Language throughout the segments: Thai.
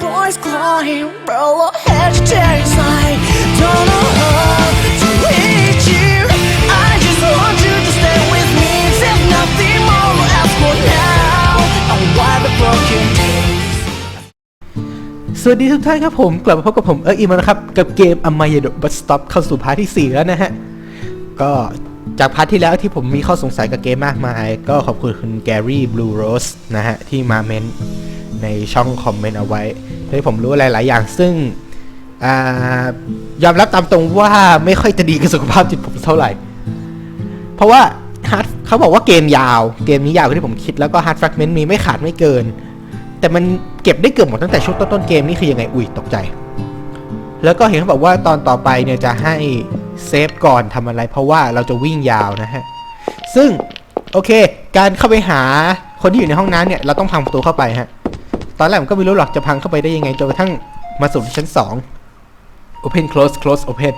voice crying, bro, head chase I don't know how to hit you. I just want you to stay with me. There's nothing more else for now. And why the broken days? สวัสดีทุกท่านครับผม กลับมาพบกับผมเอออีมานะครับ กับเกมอมายาโดบัสต็อปเข้าสู่พาร์ทที่ 4 แล้วนะฮะ ก็จากพาร์ทที่แล้วที่ผมมีข้อสงสัยกับเกมมากมาย ก็ขอบคุณคุณแกรี่บลูโรสนะฮะ ที่มาเมน ในช่องคอมเมนต์เอาไว้ให้ผมรู้หลาย ๆ อย่างซึ่งอยอมรับตามตรงว่าไม่ค่อยจะดีกับสุขภาพจิตผมเท่าไหร่ เพราะว่าฮาร์ดเขาบอกว่าเกมยาว เกมนี้ยาวกว่าที่ผมคิดแล้วก็ฮาร์ดแฟกเมนต์มีไม่ขาดไม่เกิน แต่มันเก็บได้เกือบหมดตั้งแต่ช่วงต้นๆเกมนี่คือยังไงอุ้ยตกใจ แล้วก็เห็นเขาบอกว่าตอนต่อไปเนี่ยจะให้เซฟก่อนทำอะไร เพราะว่าเราจะวิ่งยาวนะฮะ ซึ่งโอเค การเข้าไปหาคนที่อยู่ในห้องน้ำเนี่ยเราต้องพังประตูเข้าไปฮะ ตอนแรกผมก็ไม่รู้หรอกจะพังเข้าไปได้ยังไงจนกระทั่งมาสู่ชั้น 2 open close close open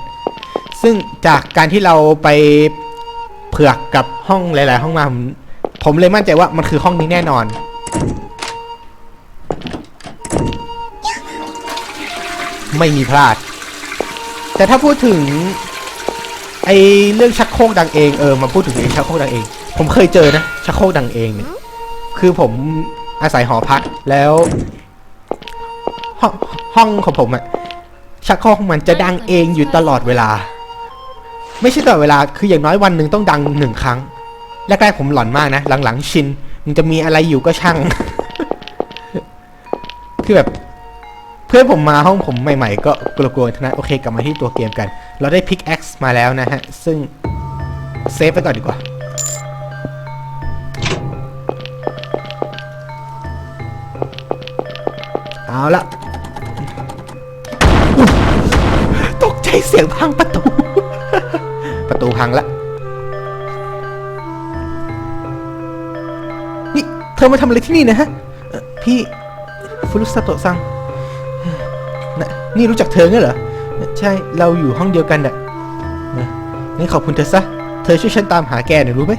ซึ่งจากการที่เราไปเผือกกับห้องหลาย ๆ ห้องมาผมผมเลยมั่นใจว่ามันคือห้องนี้แน่นอน ไม่มีพลาด แต่ถ้าพูดถึง ไอเรื่องชักโครกดังเองเออมาพูดถึงไอชักโครกดังเอง ผมเคยเจอนะชักโครกดังเองเนี่ยคือผม อาศัยหอพักแล้วห้องห้องของผมอะชักโครกของมันจะดังเองอยู่ตลอดเวลา ไม่ใช่ตลอดเวลาคืออย่างน้อยวันหนึ่งต้องดังหนึ่งครั้งแรกๆผมหลอนมากนะ หลังๆชินมันจะมีอะไรอยู่ก็ช่าง คือแบบ เพื่อนผมมาห้องผมใหม่ๆ ก็กลัวๆทนั้นโอเคกลับมาที่ตัวเกมกัน เราได้พิกแอ็กซ์มาแล้วนะฮะ ซึ่งเซฟไปก่อนดีกว่า เอาละอุ๊ยตกใจเสียงพังประตู ประตูพังละนี่เธอมาทำอะไรที่นี่นะฮะเอ่อพี่ฟุรุสโตะซังนะนี่รู้จักเธองั้นเหรอ ใช่ เราอยู่ห้องเดียวกันน่ะนะงั้นขอบคุณเธอซะ เธอช่วยฉันตามหาแกหน่อยรู้ไหม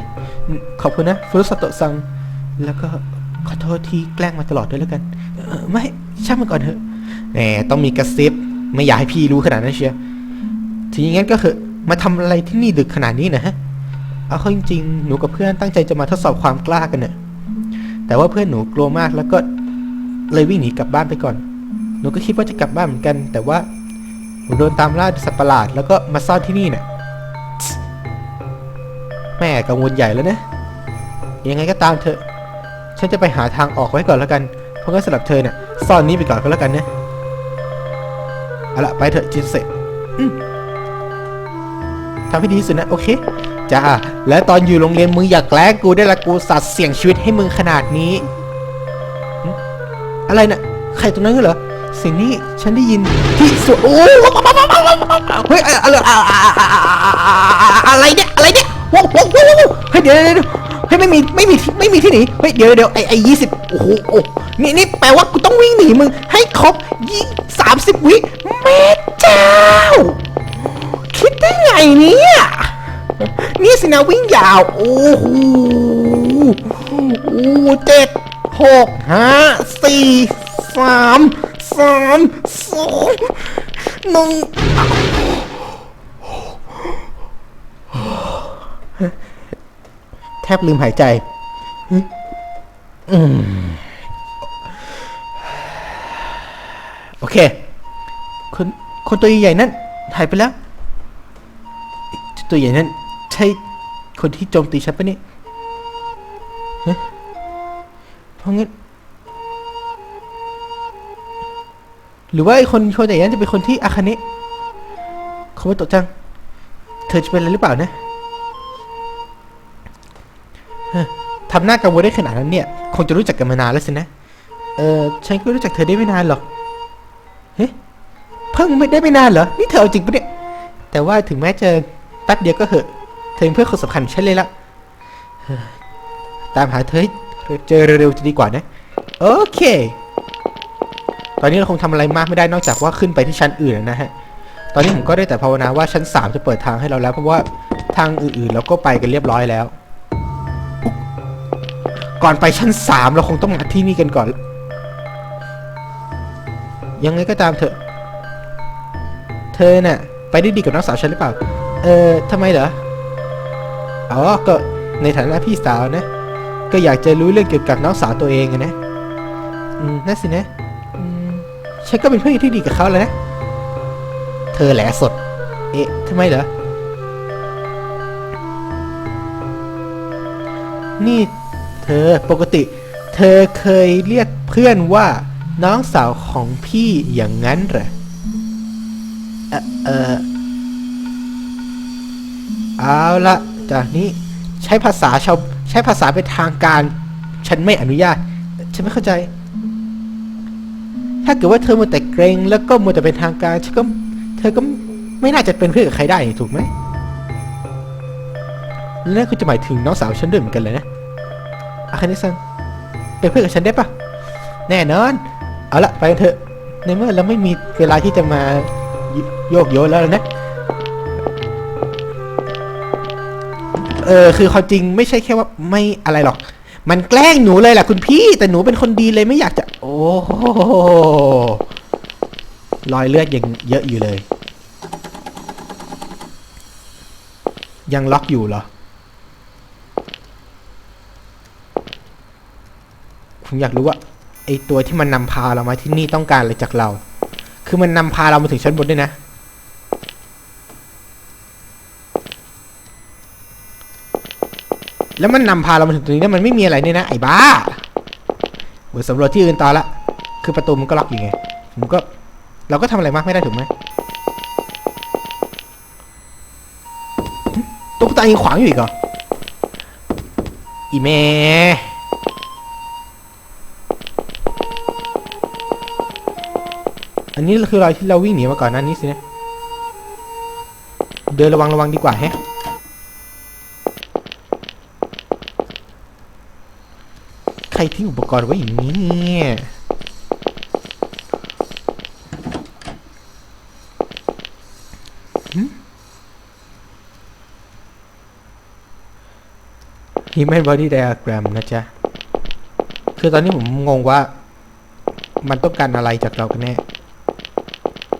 อืมขอบคุณนะ ฟุรุสโตะซัง แล้วก็ ขอโทษที่แกล้งมาตลอดด้วยแล้วกันออไม่ช่างมันก่อนเถอะแหมต้องมีกระซิบไม่อยากให้พี่รู้ขนาดนั้นเชียวทีนี้งั้นก็คือมาทำอะไรที่นี่ดึกขนาดนี้นะฮะเอาเข้าจริงๆหนูกับเพื่อนตั้งใจจะมาทดสอบความกล้ากันเน่ะแต่ว่าเพื่อนหนูกลัวมากแล้วก็เลยวิ่งหนีกลับบ้านไปก่อน หนูก็คิดว่าจะกลับบ้านเหมือนกัน แต่ว่าหนูโดนตามล่าสัตว์ประหลาด แล้วก็มาซ่อนที่นี่เนี่ยแม่กังวลใหญ่แล้วนะยังไงก็ตามเถอะ ฉันจะไปหาทางออกไว้ก่อนแล้วกัน เพราะงั้นสำหรับเธอเนี่ยซ่อนนี้ไปก่อนก็แล้วกันนะเอาละไปเถอะจินเสร็จอืมทำให้ดีที่สุดนะ โอเคจ้าและตอนอยู่โรงเรียนมึงอยากแกล้งกูได้ละกูสัตว์เสี่ยงชีวิตให้มึงขนาดนี้หึอะไรน่ะใครตรงนั้นเหรอเสิ่งนี้ฉันได้ยินที่สวนโอ้เฮ้ยอะไรอะไรเนี่ยอะไรเนี่ยว้าวว้าวว้าวเฮ้ยเดี๋ยวเดี๋ยว เฮ้ยไม่มีไม่มีไม่มีที่หนีเฮ้ยเดี๋ยวเดี๋ยวไอไอยี่สิบโอ้โหโอ้นี่นี่แปลว่ากูต้องวิ่งหนีมึงให้ครบยี่สามสิบวิแม่เจ้า คิดได้ไงเนี่ยนี่สินะวิ่งยาว โอ้โหโอ้เจ็ดหกห้าสี่สามสามสองหนึ่ง แทบลืมหายใจโอเค คนคนตัวใหญ่นั่นหายไปแล้ว ตัวใหญ่นั่นใช่คนที่โจมตีฉันปะนี่เพราะงั้น หรือว่าไอ้คนคนใหญ่นั้นจะเป็นคนที่อาคาเนะเขาว่ตกจัง เธอจะเป็นอะไรหรือเปล่านะ ทำหน้ากังวลได้ขนาดนั้นเนี่ย คงจะรู้จักกันมานานแล้วสินะ เออฉันก็รู้จักเธอได้ไม่นานหรอก เฮ้เพิ่งไม่ได้ไม่นานเหรอ นี่เธอเอาจริงปะเนี่ย แต่ว่าถึงแม้จะแป๊บเดียวก็เหอะ เธอเป็นเพื่อนคนสำคัญฉันเลยละตามหาเธอเจอเร็วๆจะดีกว่านะ โอเค ตอนนี้เราคงทำอะไรมากไม่ได้นอกจากว่าขึ้นไปที่ชั้นอื่นนะฮะ ตอนนี้ผมก็ได้แต่ภาวนาว่าชั้น 3 จะเปิดทางให้เราแล้ว เพราะว่าทางอื่นๆ เราก็ไปกันเรียบร้อยแล้ว ก่อนไปชั้น3เราคงต้องมาที่นี่กันก่อน ยังไงก็ตามเถอะ เธอน่ะ ไปได้ดีกับน้องสาวฉันหรือเปล่า เออทำไมเหรอ อ๋อ ก็ในฐานะพี่สาวนะ ก็อยากจะรู้เรื่องเกี่ยวกับน้องสาวตัวเองนะอืมนั่นสินะอืมฉันก็เป็นเพื่อนที่ดีกับเขาแล้วนะ เธอแหละสด เอ๊ะทำไมเหรอ นี่ เธอปกติ เธอเคยเรียกเพื่อนว่าน้องสาวของพี่อย่างนั้นเหรอเอ่อเออเอาละจากนี้ใช้ภาษาชาวใช้ภาษาเป็นทางการ ฉันไม่อนุญาต ฉันไม่เข้าใจ ถ้าเกิดว่าเธอมัวแต่เกรงแล้วก็มัวแต่เป็นทางการฉันก็เธอก็ไม่น่าจะเป็นเพื่อนกับใครได้ถูกไหมแล้วนั่นคุณจะหมายถึงน้องสาวฉันด้วยเหมือนกันเลยนะ อาคานิซังเป็นเพื่อนกับฉันได้ปะแน่นอน เอาละไปกันเถอะ ในเมื่อเราไม่มีเวลาที่จะมาโยกโยนแล้วนะ เออคือความจริงไม่ใช่แค่ว่าไม่อะไรหรอก มันแกล้งหนูเลยแหละคุณพี่ แต่หนูเป็นคนดีเลยไม่อยากจะ โอ้โหรอยเลือดยังเยอะอยู่เลย ยังล็อกอยู่เหรอ ผมอยากรู้ว่าไอตัวที่มันนำพาเรามาที่นี่ต้องการอะไรจากเรา คือมันนำพาเรามาถึงชั้นบนด้วยนะ แล้วมันนำพาเรามาถึงตรงนี้แล้วมันไม่มีอะไรเนี่ยนะไอ้บ้าเดี๋ยวสำรวจที่อื่นต่อละ คือประตูมันก็ล็อกอยู่ไง ผมก็เราก็ทำอะไรมากไม่ได้ถูกไหมตุ๊กตายังขวางอยู่อีกเหรออีเม อันนี้คือรอยที่เราวิ่งหนีมาก่อนหน้านี้สินะ เดินระวังระวังดีกว่าแฮะ ใครทิ้งอุปกรณ์ไว้อย่างนี้เนี่ยหึ Human Body Diagram นะจ๊ะ คือตอนนี้ผมงงว่า มันต้องการอะไรจากเรากันแน่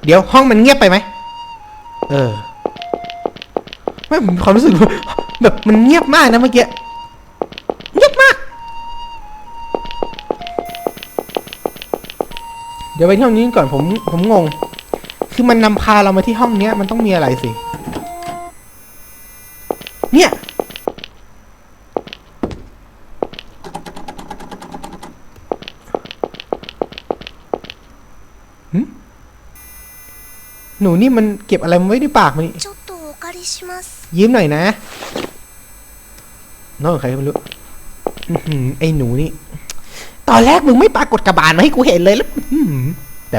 เดี๋ยวห้องมันเงียบไปไหม เออ ไม่ผมมีความรู้สึกแบบมันเงียบมากนะเมื่อกี้ เงียบมาก เดี๋ยวไปที่ห้องนี้ก่อนผมผมงง คือมันนำพาเรามาที่ห้องเนี้ยมันต้องมีอะไรสิ เนี่ย นูนี่มันเก็บอะไรมัไว้ในปากมันยิ้มหน่อยนะน้องใครไม่รู้ไอ้หนูนี่ ตอนแรกมึงไม่ปากดกระบาลมาให้กูเห็นเลยแล้วแต่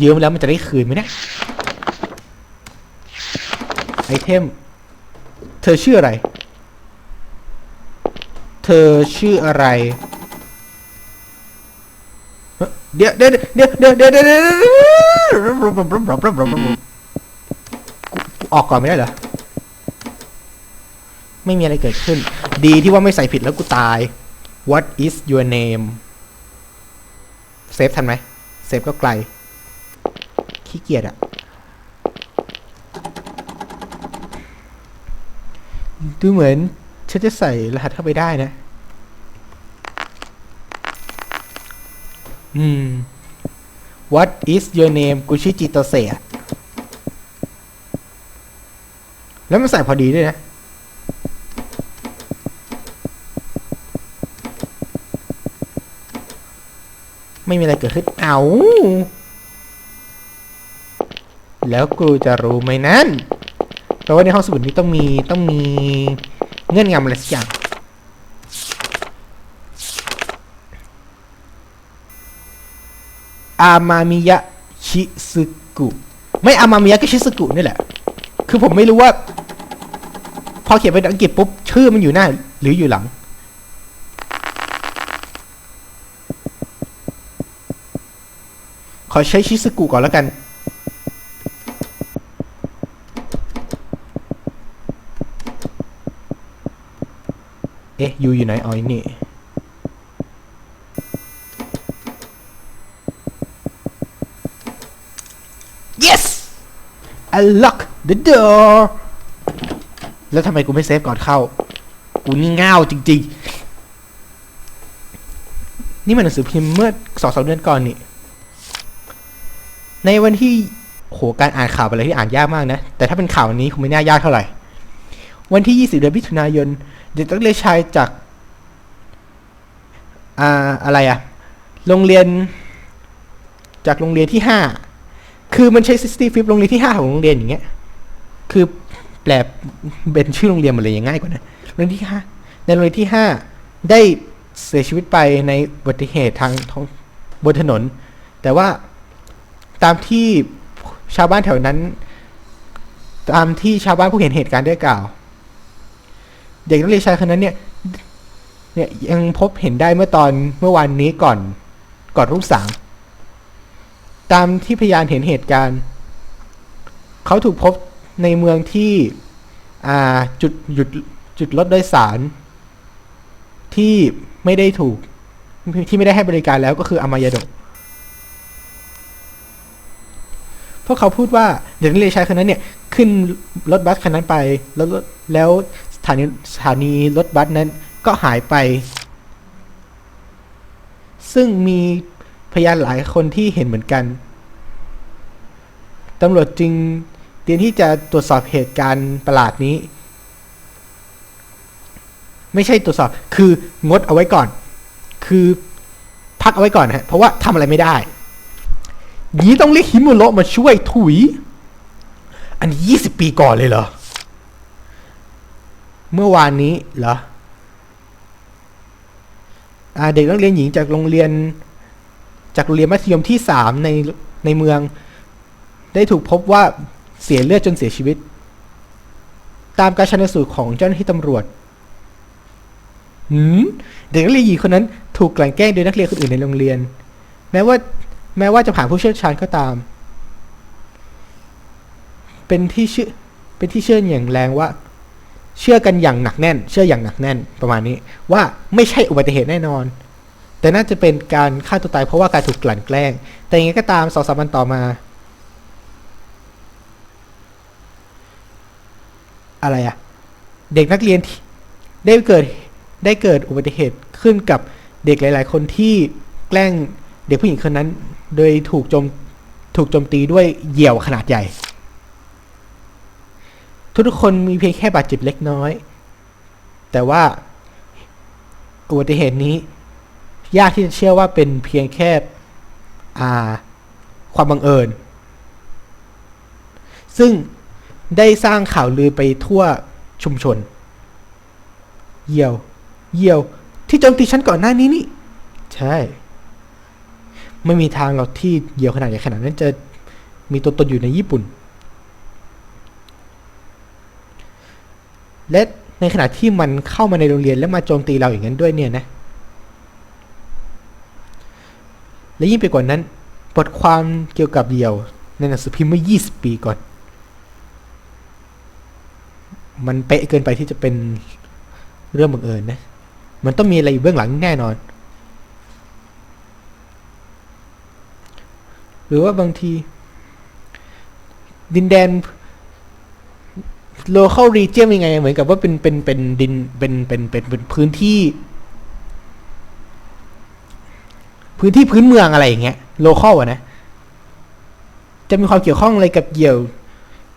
ยืมแล้วมันจะได้คืนไหมเนี่ยไอเทม เธอชื่ออะไร เธอชื่ออะไร เดี๋ยวเดี๋ยวเดี๋ยวเดี๋ยวเดี๋ยวเดี๋ยวเดี๋ยวออกก่อนไม่ได้เหรอ ไม่มีอะไรเกิดขึ้น ดีที่ว่าไม่ใส่ผิดแล้วกูตาย What is your name เซฟทันไหมเซฟก็ไกล ขี้เกียจอะดูเหมือนฉันจะใส่รหัสเข้าไปได้นะ อืม What is your name กูชื่อจิโตเซะแล้วมันใส่พอดีด้วยนะ ไม่มีอะไรเกิดขึ้น เอา แล้วกูจะรู้ไหมนั่นแปลว่าในห้องสมุดนี้ต้องมีต้องมีเงื่อนงำอะไรสักอย่าง อามามิยะชิซึกุ ไม่อามามิยะก็ชิซึกุนี่แหละ คือผมไม่รู้ว่า พอเขียนเป็นอังกฤษปุ๊บ ชื่อมันอยู่หน้า หรืออยู่หลัง ขอใช้ชิซึกุก่อนแล้วกันเอ๊ะยูอยู่ไหนอ๋อยนี่ unlock the door แล้วทำไมกูไม่เซฟก่อนเข้า กูนี่ง่าวจริง ๆ นี่มันหนังสือพิมพ์เมื่อสองสามเดือนก่อนนี่ ในวันที่โหการอ่านข่าวเป็นอะไรที่อ่านยากมากนะ แต่ถ้าเป็นข่าววันนี้คงไม่น่ายากเท่าไหร่ วันที่ 20 เดือนมิถุนายน เด็กนักเรียนชายจากอ่าอะไรอะโรงเรียน จากโรงเรียนที่ 5 คือมันใช้ซิสตี้ฟิปโรงเรียนที่5ของโรงเรียนอย่างเงี้ย คือแปลเป็นชื่อโรงเรียนหมดเลยยังง่ายกว่านะโรงเรียนที่5ในโรงเรียนที่5ได้เสียชีวิตไปในอุบัติเหตุทางท้องบนถนน แต่ว่าตามที่ชาวบ้านแถวนั้น ตามที่ชาวบ้านผู้เห็นเหตุการณ์ได้กล่าว เด็กนักเรียนชายคนนั้นเนี่ยเนี่ยยังพบเห็นได้เมื่อตอนเมื่อวานนี้ก่อนก่อนรุ่งสาง ตามที่พยานเห็นเหตุการณ์ เขาถูกพบในเมืองที่จุดหยุดจุดรถโดยสาร ที่ไม่ได้ถูกที่ไม่ได้ให้บริการแล้วก็คืออามายาดะเพราะเขาพูดว่าเด็กนักเรียนชายคนนั้นเนี่ย ขึ้นรถบัสคันนั้นไป แล้วแล้วสถานีสถานีรถบัสนั้นก็หายไป ซึ่งมี พยานหลายคนที่เห็นเหมือนกันตำรวจจึงเตรียมที่จะตรวจสอบเหตุการณ์ประหลาดนี้ ไม่ใช่ตรวจสอบ คืองดเอาไว้ก่อน คือพักเอาไว้ก่อนฮะเพราะว่าทำอะไรไม่ได้ยีต้องเรียกฮิมุโระมาช่วยถุย อันนี้ยี่สิบปีก่อนเลยเหรอ เมื่อวานนี้เหรออเด็กนักเรียนหญิงจากโรงเรียน จากโรงเรียนมัธยมที่สามในในเมือง ได้ถูกพบว่าเสียเลือดจนเสียชีวิต ตามการชันสูตรของเจ้าหน้าที่ตำรวจหืมเด็กนักเรียนหญิงคนนั้นถูกกลั่นแกล้งโดยนักเรียนคนอื่นในโรงเรียน แม้ว่าแม้ว่าจะผ่านผู้เชี่ยวชาญก็ตาม เป็นที่เชื่อเป็นที่เชื่ออย่างแรงว่า เชื่อกันอย่างหนักแน่น เชื่ออย่างหนักแน่นประมาณนี้ ว่าไม่ใช่อุบัติเหตุแน่นอน แต่น่าจะเป็นการฆ่าตัวตายเพราะว่าการถูกกลั่นแกล้ง แต่ยังไงก็ตามสองสามวันต่อมา อะไรอะเด็กนักเรียนได้เกิดได้เกิดอุบัติเหตุขึ้นกับเด็กหลาย ๆ คนที่แกล้งเด็กผู้หญิงคนนั้น โดยถูกโจมถูกโจมตีด้วยเหยี่ยวขนาดใหญ่ ทุกๆคนมีเพียงแค่บาดเจ็บเล็กน้อย แต่ว่าอุบัติเหตุนี้ ยากที่จะเชื่อว่าเป็นเพียงแค่อ่าความบังเอิญ ซึ่งได้สร้างข่าวลือไปทั่วชุมชน เยี่ยว เยี่ยว ที่โจมตีฉันก่อนหน้านี้นี่ ใช่ ไม่มีทางหรอกที่เหยี่ยวขนาดใหญ่ขนาดนั้นจะมีตัวตนอยู่ในญี่ปุ่น และในขณะที่มันเข้ามาในโรงเรียนแล้วมาโจมตีเราอย่างนั้นด้วยเนี่ยนะ และยิ่งไปกว่านั้น บทความเกี่ยวกับเหยี่ยว ในหนังสือพิมพ์เมื่อ 20 ปีก่อน มันเป๊ะเกินไปที่จะเป็นเรื่องบังเอิญนะ มันต้องมีอะไรอยู่เบื้องหลังแน่นอน หรือว่าบางที ดินแดน local region ยังไง เหมือนกับว่าเป็นเป็นเป็นดินเป็นเป็นเป็นเป็นพื้นที่ พื้นที่พื้นเมืองอะไรอย่างเงี้ย local อะนะ จะมีความเกี่ยวข้องอะไรกับเหยี่ยว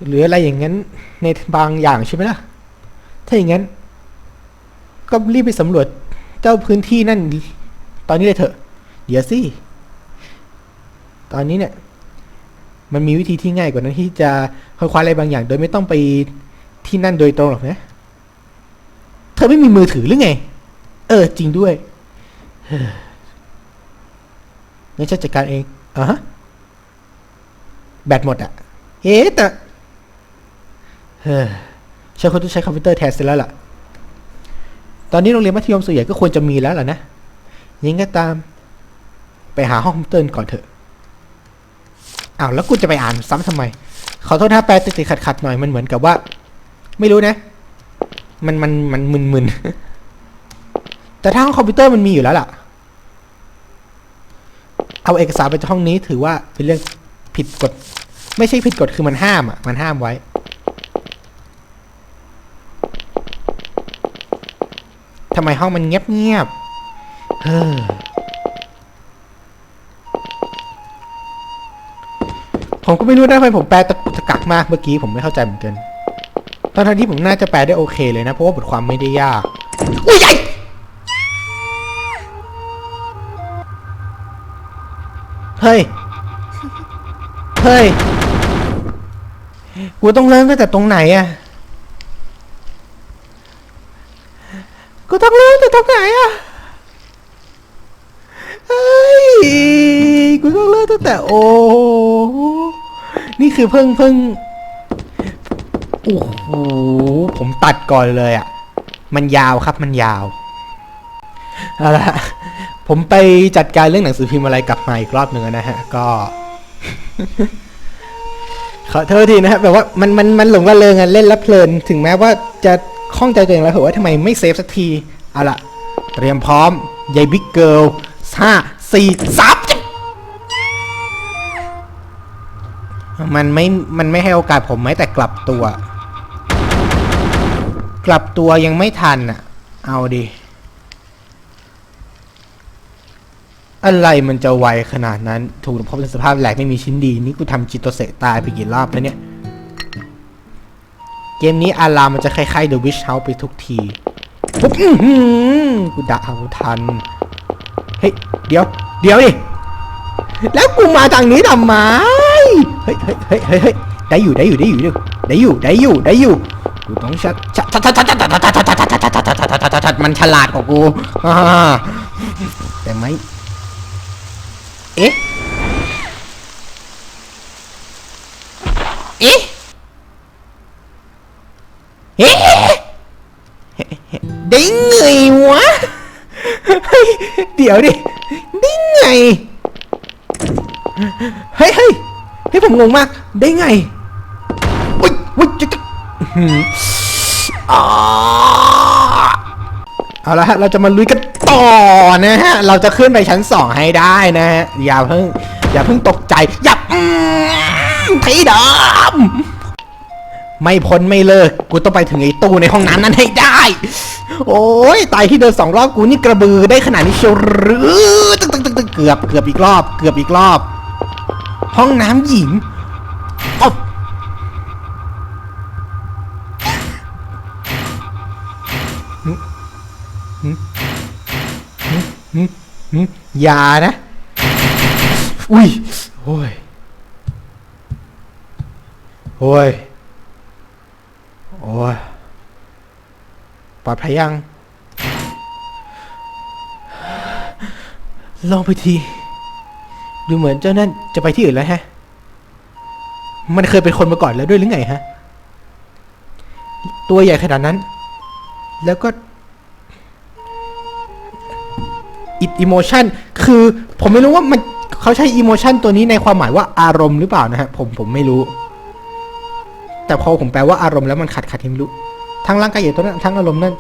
หรืออะไรอย่างนั้นในบางอย่างใช่ไหมล่ะ ถ้าอย่างนั้น ก็รีบไปสำรวจเจ้าพื้นที่นั่น ตอนนี้เลยเถอะ เดี๋ยวสิ ตอนนี้เนี่ย มันมีวิธีที่ง่ายกว่านั้นที่จะค้นคว้าอะไรบางอย่าง โดยไม่ต้องไปที่นั่นโดยตรงหรอกนะ เธอไม่มีมือถือหรือไง เออ จริงด้วย นี่ฉันจัดการเองอะฮะแบตหมดอะเอ๊ะแต่เฮ้ยฉันควรต้องใช้คอมพิวเตอร์แทนเสร็จแล้วล่ะ ตอนนี้โรงเรียนมัธยมส่วนใหญ่ก็ควรจะมีแล้วล่ะนะยังไงก็ตาม ไปหาห้องคอมพิวเตอร์ก่อนเถอะอ้าวแล้วกูจะไปอ่านซ้ำทำไม ขอโทษถ้าแปลติดๆขัดๆหน่อยมันเหมือนกับว่า ไม่รู้นะ มันมันมันมึนๆแต่ถ้าห้องคอมพิวเตอร์มันมีอยู่แล้วล่ะ เอาเอกสารไปจากห้องนี้ถือว่าเป็นเรื่องผิดกฎ ไม่ใช่ผิดกฎคือมันห้ามอะ มันห้ามไว้ ทำไมห้องมันเงียบเงียบๆเฮ้อผมก็ไม่รู้นะทำไมผมแปลตะกุตะกักมากเมื่อกี้ผมไม่เข้าใจเหมือนกันตอนที่ผมน่าจะแปลได้โอเคเลยนะ เพราะว่าบทความไม่ได้ยากอุ้ยใหญ่ เฮ้ย เฮ้ย กูต้องเริ่มตั้งแต่ตรงไหนอะกูต้องเริ่มตั้งแต่ตรงไหนอะเฮ้ย กูต้องเริ่มตั้งแต่โอ้ นี่คือเพิ่งเพิ่งโอ้โห ผมตัดก่อนเลยอะ มันยาวครับ มันยาว เอาละ ผมไปจัดการเรื่องหนังสือพิมพ์อะไรกลับมาอีกรอบหนึ่งนะฮะ ก็ ขอโทษทีนะฮะแบบว่ามันมันมันหลงระเริงอะเล่นแล้วเพลิน ถึงแม้ว่าจะข้องใจตัวเองแล้วเหรอว่าทำไมไม่เซฟสักที เอาละเตรียมพร้อมยายบิ๊กเกิลห้าสี่สามมันไม่ มันไม่ให้โอกาสผมแม้แต่กลับตัว กลับตัวยังไม่ทันอะ เอาดิ อะไรมันจะไวขนาดนั้น ถูกพบในสภาพแหลกไม่มีชิ้นดี นี่กูทำจิตโตเสกตายไปกี่รอบแล้วเนี่ย เกมนี้อารามมันจะคล้ายๆ The Wish House ไปทุกทีปุ๊บกูด่าเอาทัน เฮ้ย เดี๋ยว เดี๋ยวดิ แล้วกูมาทางนี้ทำไมเฮ้ยเฮ้ยเฮ้ยเฮ้ยเฮ้ยได้อยู่ได้อยู่ได้อยู่ได้อยู่ได้อยู่ได้อยู่กูต้องชัดชัดชัดชัดชัดชัดชัดชัดชัดชัดชัดชัดชัดชัดมันฉลาดกว่ากูแต่ไม่ เอ๊ะ เอ๊ะ เอ๊ะได้ไงวะเฮ้ยเดี๋ยวดิได้ไง เฮ้ยเฮ้ยเฮ้ยผมงงมาก ได้ไงอุ้ยอุ้ยจะอื้อเอาละฮะ เราจะมาลุยกัน ต่อนะฮะ เราจะขึ้นไปชั้นสองให้ได้นะฮะ อย่าเพิ่ง อย่าเพิ่งตกใจ อย่าอืมทีเดิมไม่พ้นไม่เลิก กูต้องไปถึงไอ้ตู้ในห้องน้ำนั้นให้ได้ โอ้ยตายที่เดินสองรอบกูนี่กระบือได้ขนาดนี้เชียวหรือตึกตึกตึกตึกเกือบเกือบอีกรอบ เกือบอีกรอบ ห้องน้ำหญิงอ๊อบ ย่านะ อุ้ยโอ้ยโอ้ยโอ้ยปลอดภัยยัง ลองไปที ดูเหมือนเจ้านั่นจะไปที่อื่นแล้วฮะ มันเคยเป็นคนมาก่อนแล้วด้วยหรือไงฮะ ตัวใหญ่ขนาดนั้น แล้วก็ อิโมชันคือผมไม่รู้ว่ามันเขาใช้อิโมชันตัวนี้ในความหมายว่าอารมณ์หรือเปล่านะฮะผมผมไม่รู้ แต่พอผมแปลว่าอารมณ์แล้วมันขัดขัดยังไม่รู้ทั้งร่างกายใหญ่ตัวนั้นทั้งอารมณ์นั้น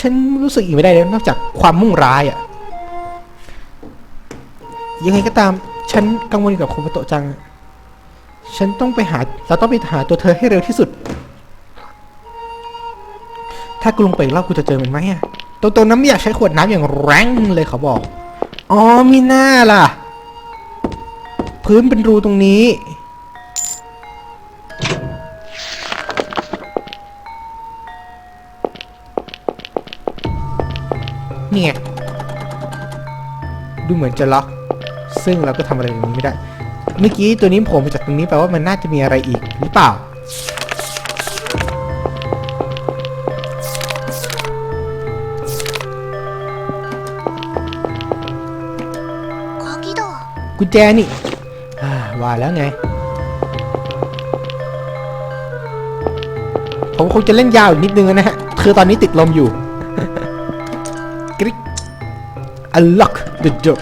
ฉันรู้สึกอีกไม่ได้เลยนอกจากความมุ่งร้ายอะยังไงก็ตาม ฉันกังวลกับคโมโตจัง ฉันต้องไปหา เราต้องไปหาตัวเธอให้เร็วที่สุด ถ้ากูลงไปอีกรอบกูจะเจอมันไหมอะ ตัวตัวนั้นไม่อยากใช้ขวดน้ำอย่างแรงเลยเขาบอก อ๋อมีหน้าล่ะ พื้นเป็นรูตรงนี้นี่ไงดูเหมือนจะล็อก ซึ่งเราก็ทำอะไรตรงนี้ไม่ได้ เมื่อกี้ตัวนี้ผล่มาจากตรงนี้แปลว่ามันน่าจะมีอะไรอีกหรือเปล่า กุญแจนี่ว่าแล้วไง ผมคงจะเล่นยาวอีกนิดนึงนะฮะ คือตอนนี้ติดลมอยู่กริ๊ก unlock the door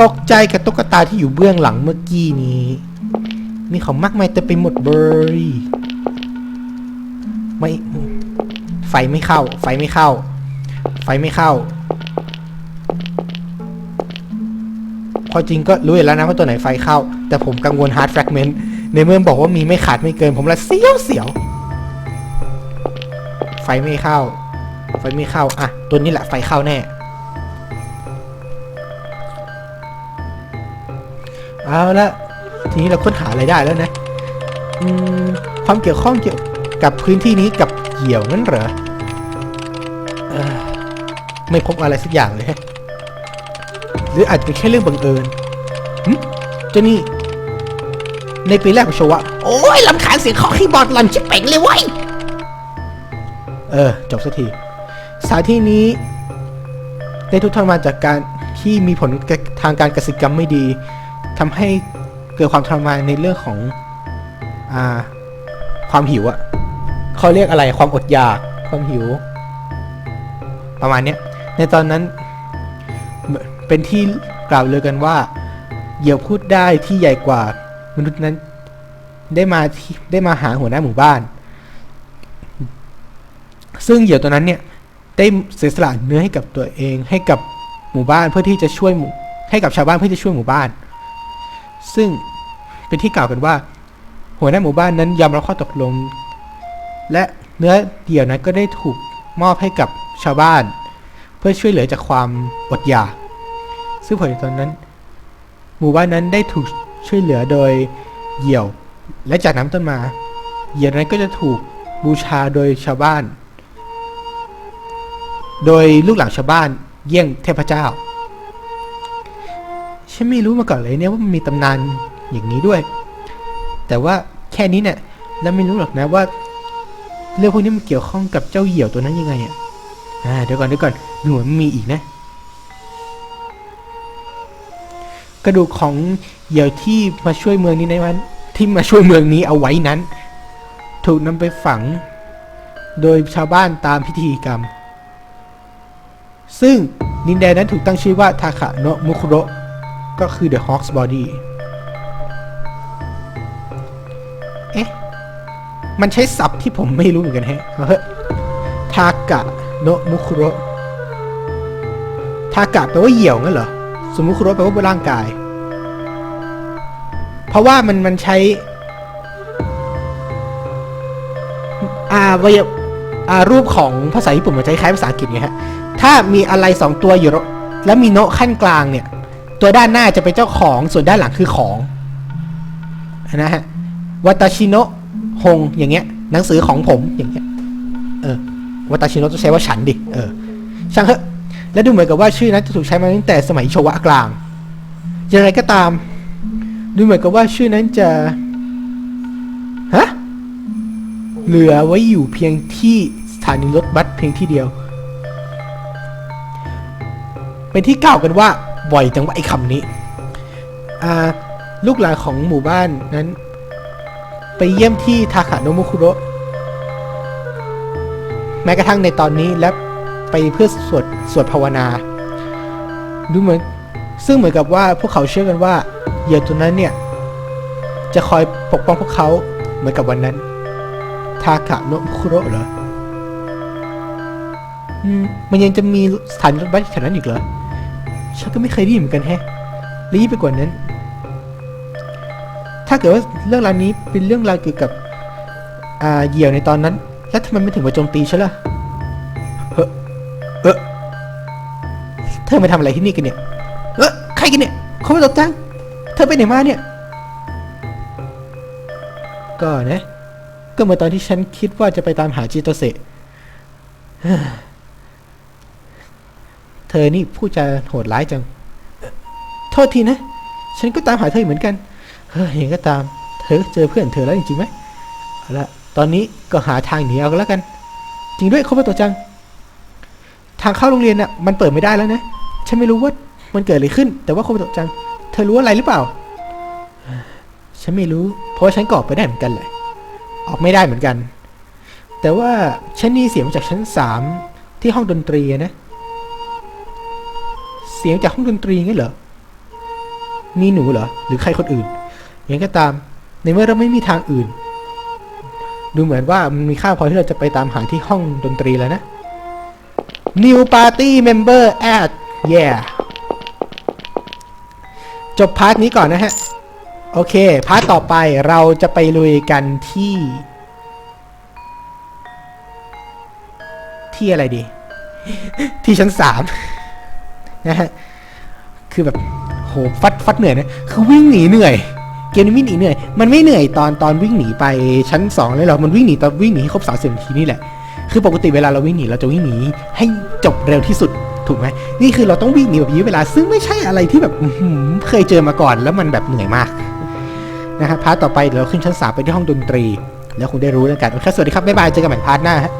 ตกใจกับตุ๊กตาที่อยู่เบื้องหลังเมื่อกี้นี้นี่เขามากมายเต็มไปหมดเบยไม่ ไฟไม่เข้า ไฟไม่เข้า ไฟไม่เข้า พอจริงก็รู้อยู่แล้วนะว่าตัวไหนไฟเข้า แต่ผมกังวลฮาร์ดแฟกเมนต์ในเมื่อบอกว่ามีไม่ขาดไม่เกิน ผมละเสียวเสียวไฟไม่เข้า ไฟไม่เข้า อะ ตัวนี้แหละไฟเข้าแน่เอาละทีนี้เราค้นหาอะไรได้แล้วนะความเกี่ยวข้องเกี่ยวกับพื้นที่นี้กับเหยี่ยวนั่นเหรออไม่พบอะไรสักอย่างเลย หรืออาจจะเป็นแค่เรื่องบังเอิญหึเจ้านี่ ในปีแรกของโชวะ โอ้ยลำคาญเสียงเคาะคีย์บอร์ดลำชิบเป่งเลยเว้ย เออ จบสักทีสถานที่นี้ ได้ทุกข์ทรมานจากการที่มีผลทางการกสิกรรมไม่ดีทำให้เกิดความทรมานในเรื่องของ อ่า ความหิวอะเขาเรียกอะไรความอดอยากความหิว ประมาณเนี้ยในตอนนั้น เป็นที่กล่าวเลยกันว่าเหยี่ยวพูดได้ที่ใหญ่กว่ามนุษย์นั้นได้มาได้มาหาหัวหน้าหมู่บ้าน ซึ่งเหยี่ยวตัวนั้นเนี่ยได้เสียสละเนื้อให้กับตัวเองให้กับหมู่บ้านเพื่อที่จะช่วยให้กับชาวบ้านเพื่อที่จะช่วยหมู่บ้าน ซึ่งเป็นที่กล่าวกันว่า หัวหน้าหมู่บ้านนั้นยอมรับข้อตกลง และเนื้อเดี่ยวนั้นก็ได้ถูกมอบให้กับชาวบ้าน เพื่อช่วยเหลือจากความอดอยาก ซึ่งผลตอนนั้น หมู่บ้านนั้นได้ถูกช่วยเหลือโดยเหยี่ยว และจากน้ำต้นมา เหยี่ยวนั้นก็จะถูกบูชาโดยชาวบ้าน โดยลูกหลานชาวบ้านเยี่ยงเทพเจ้า ฉันไม่รู้มาก่อนเลยเนี่ยว่ามันมีตำนานอย่างนี้ด้วย แต่ว่าแค่นี้เนี่ยแล้วไม่รู้หรอกนะว่า เรื่องพวกนี้มันเกี่ยวข้องกับเจ้าเหี่ยวตัวนั้นยังไงอะอ่าเดี๋ยวก่อนเดี๋ยวก่อนดูเหมือนมันมีอีกนะ กระดูกของเหยี่ยวที่มาช่วยเมืองนี้ในวันที่มาช่วยเมืองนี้เอาไว้นั้น ถูกนำไปฝัง โดยชาวบ้านตามพิธีกรรม ซึ่งดินแดนนั้นถูกตั้งชื่อว่าทาคะโนะมุคุโระก็คือ The Hawk's Body เอ๊ะ มันใช้ศัพท์ที่ผมไม่รู้เหมือนกันแฮะทากะโนะมุคุโระทากะแปลว่าเหยี่ยวงั้นเหรอ สมมุคุโระแปลว่าบนร่างกาย เพราะว่ามันมันใช้อ่าวยอ่ารูปของภาษาญี่ปุ่นมันจะคล้ายภาษาอังกฤษไงฮะ ถ้ามีอะไรสองตัวอยู่แล้วมีโนะขั้นกลางเนี่ย ตัวด้านหน้าจะเป็นเจ้าของส่วนด้านหลังคือของนะฮะวัตชิโนะฮงอย่างเงี้ย หนังสือของผมอย่างเงี้ย เออวัตชิโนะต้องใช้ว่าฉันดิ เออช่างเถอะ และดูเหมือนกับว่าชื่อนั้นจะถูกใช้มาตั้งแต่สมัยโชวะกลาง อย่างไรก็ตาม ดูเหมือนกับว่าชื่อนั้นจะฮะเหลือไว้อยู่เพียงที่สถานีรถบัสเพียงที่เดียว เป็นที่กล่าวกันว่าบ่อยจังว่าไอ้คำนี้ลูกหลานของหมู่บ้านนั้น ไปเยี่ยมที่ทาคาโนมุคุโระแม้กระทั่งในตอนนี้และ ไปเพื่อสวดสวดภาวนา ดูเหมือนซึ่งเหมือนกับว่าพวกเขาเชื่อกันว่าเหยื่อตัวนั้นเนี่ย จะคอยปกป้องพวกเขาเหมือนกับวันนั้น ทาคาโนะคุโรเหรอมันยังจะมีสถานรถบัสแถวนั้นอีกเหรอ ฉันก็ไม่เคยได้ยินเหมือนกันแฮะและยิ่งไปกว่านั้น ถ้าเกิดว่าเรื่องราวนี้เป็นเรื่องราวเกี่ยวกับเหยี่ยวในตอนนั้น แล้วทำไมไม่ถึงมาโจมตีฉันล่ะ เธอมาทำอะไรที่นี่กันเนี่ย เออใครกันเนี่ยเขาไม่ตกจัง เธอไปไหนมาเนี่ย ก็นะ ก็เมื่อตอนที่ฉันคิดว่าจะไปตามหาจิโตเซเธอนี่พูดจาโหดร้ายจังเอ่อโทษทีนะ ฉันก็ตามหาเธอเหมือนกัน เฮ้ยยังก็ตาม เธอเจอเพื่อนเธอแล้วจริงๆไหมเอาละตอนนี้ก็หาทางหนีเอากันแล้วกัน จริงด้วยเขาเป็นตัวจัง ทางเข้าโรงเรียนน่ะมันเปิดไม่ได้แล้วนะ ฉันไม่รู้ว่ามันเกิดอะไรขึ้น แต่ว่าโคเบโตะจัง เธอรู้อะไรหรือเปล่า ฉันไม่รู้ เพราะว่าฉันกออกไปได้เหมือนกันแหละออกไม่ได้เหมือนกัน แต่ว่าฉันนี่เสียงมาจากชั้นสามที่ห้องดนตรีนะ เสียงจากห้องดนตรีงั้นเหรอ มีหนูเหรอ หรือใครคนอื่น อย่างก็ตาม ในเมื่อเราไม่มีทางอื่น ดูเหมือนว่ามันมีค่าพอที่เราจะไปตามหาที่ห้องดนตรีแล้วนะ New Party Member add yeah จบพาร์ทนี้ก่อนนะฮะ โอเค พาร์ทต่อไปเราจะไปลุยกันที่ ที่อะไรดี ที่ชั้นสามนะฮะ คือแบบโหฟัดฟัดเหนื่อยนะ คือวิ่งหนีเหนื่อย เกมนี้วิ่งหนีเหนื่อย มันไม่เหนื่อยตอนตอนวิ่งหนีไปชั้นสองเลยหรอกมันวิ่งหนีตอนวิ่งหนีให้ครบสามสิบนาทีนี่แหละ คือปกติเวลาเราวิ่งหนีเราจะวิ่งหนีให้จบเร็วที่สุดถูกไหมนี่คือเราต้องวิ่งหนีแบบยื้อเวลา ซึ่งไม่ใช่อะไรที่แบบเคยเจอมาก่อนแล้วมันแบบเหนื่อยมากนะฮะพาร์ทต่อไปเดี๋ยวเราขึ้นชั้นสามไปที่ห้องดนตรี แล้วคงได้รู้แล้วกันโอเคสวัสดีครับบ๊ายบายเจอกันใหม่พาร์ทหน้าฮะ